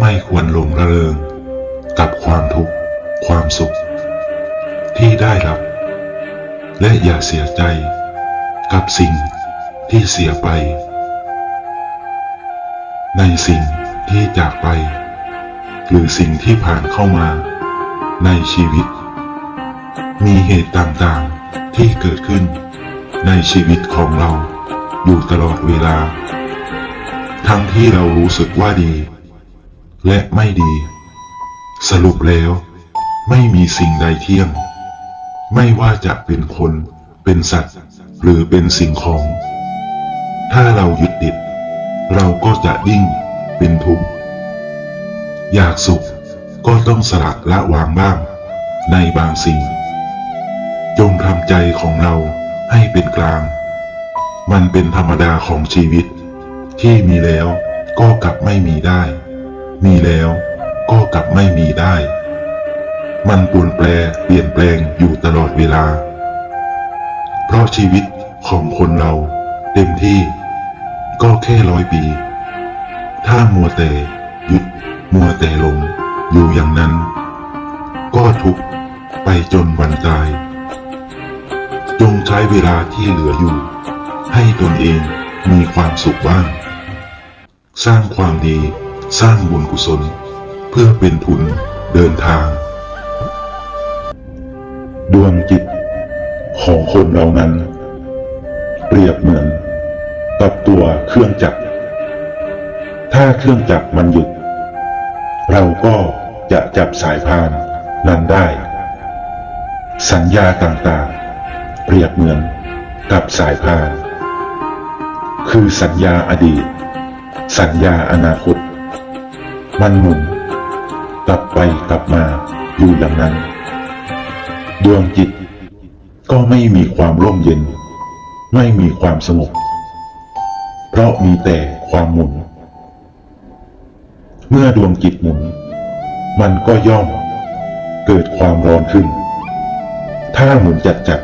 ไม่ควรหลงระเริง กับความทุกข์ความสุข ที่ได้รับ และอย่าเสียใจ กับสิ่งที่เสียไป ในสิ่งที่จากไป หรือสิ่งที่ผ่านเข้ามา ในชีวิต มีเหตุต่างๆที่เกิดขึ้น ในชีวิตของเราอยู่ตลอดเวลา ทั้งที่เรารู้สึกว่าดี และไม่ดี สรุปแล้ว ไม่มีสิ่งใดเที่ยง ไม่ว่าจะเป็นคน เป็นสัตว์ หรือเป็นสิ่งของ ถ้าเรายึดติด เราก็จะยิ่งเป็นทุกข์อยากสุขก็ต้องสละละวางบ้าง ในบางสิ่ง จงทำใจของเราให้เป็นกลาง มันเป็นธรรมดาของชีวิต ที่มีแล้วก็กลับไม่มีได้ มีแล้วก็กลับไม่มีได้ มันปวนแปรเปลี่ยนแปลงอยู่ตลอดเวลา เพราะชีวิตของคนเราเต็มที่ก็แค่ร้อยปี ถ้ามัวแต่หยุดมัวแต่ลงอยู่อย่างนั้น ก็ทุกข์ไปจนวันตาย จงใช้เวลาที่เหลืออยู่ ให้ตนเองมีความสุขบ้าง สร้างความดี สร้างบุญกุศล เพื่อเป็นทุนเดินทาง ดวงจิตของคนเรานั้น เปรียบเหมือน กับตัวเครื่องจักร ถ้าเครื่องจักรมันหยุด เราก็จะจับสายพานนั้นได้ สัญญาต่างๆ เปรียบเหมือนกับสายพาน คือสัญญาอดีต สัญญาอนาคต มันหมุนกลับไปกลับมาอยู่อย่างนั้น ดวงจิตก็ไม่มีความร่มเย็น ไม่มีความสงบเพราะมีแต่ความหมุน เมื่อดวงจิตหมุน มันก็ย่อมเกิดความร้อนขึ้น ถ้าหมุนจัดจัด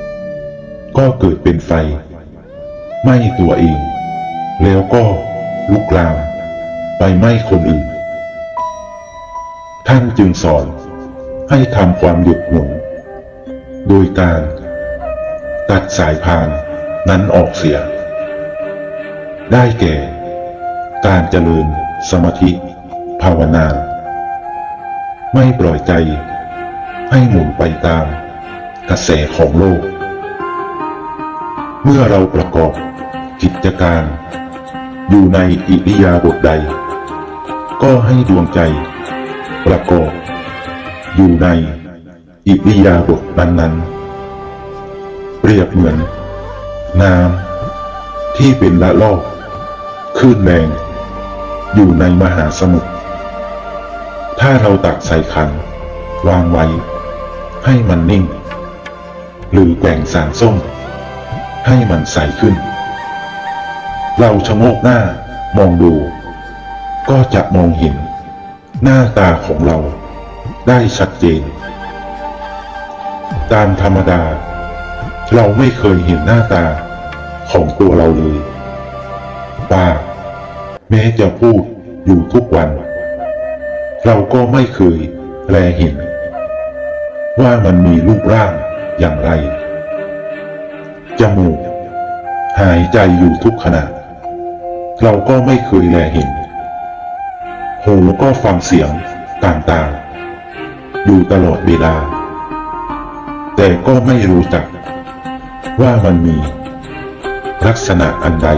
ๆก็เกิดเป็นไฟ ไหม้ตัวเอง แล้วก็ลุกลาม ไปไหม้คนอื่น ท่านจึงสอนให้ทำความหยุดหมุน โดยการตัดสายพานนั้นออกเสีย ได้แก่ การเจริญสมาธิ ภาวนา ไม่ปล่อยใจ ให้หมุนไปตามกระแสของโลก เมื่อเราประกอบกิจการ อยู่ในอิริยาบถใด ก็ให้ดวงใจ ประกอบอยู่ในอิริยาบถนั้นๆ เปรียบเหมือน น้ำที่เป็นละลอกคลื่นแรง อยู่ในมหาสมุทรถ้าเราตักใส่ขัน วางไว้ ให้มันนิ่ง หรือแกว่งสารส้ม ให้มันใสขึ้น เราชะโงกหน้ามองดู ก็จะมองเห็นหน้าตาของเราได้ชัดเจน ตามธรรมดา เราไม่เคยเห็นหน้าตาของตัวเราเลยปากแม้จะพูดอยู่ทุกวัน เราก็ไม่เคยแลเห็น ว่ามันมีรูปร่างอย่างไร จมูก หายใจอยู่ทุกขณะ เราก็ไม่เคยแลเห็น หูก็ฟังเสียงต่างๆ อยู่ตลอดเวลา แต่ก็ไม่รู้จัก ว่ามันมี ลักษณะอันใด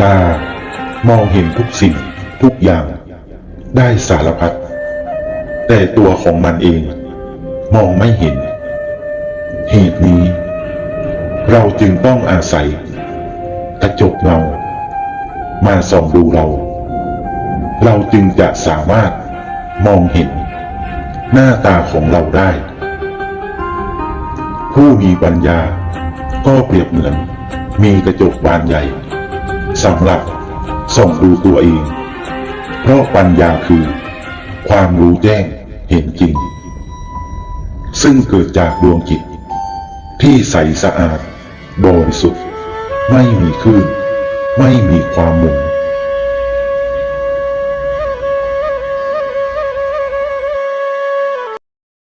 ตามองเห็นทุกสิ่งทุกอย่างได้สารพัดแต่ตัวของมันเอง มองไม่เห็น เหตุนี้ เราจึงต้องอาศัย กระจกเงา มาส่องดูเรา เราจึงจะสามารถมองเห็น หน้าตาของเราได้ ผู้มีปัญญาก็เปรียบเหมือน มีกระจกบานใหญ่สำหรับส่องดูตัวเอง เพราะปัญญาคือ ความรู้แจ้งเห็นจริง ซึ่งเกิดจากดวงจิต ที่ใสสะอาดบริสุทธิ์ไม่มีคลื่นไม่มีความหมุน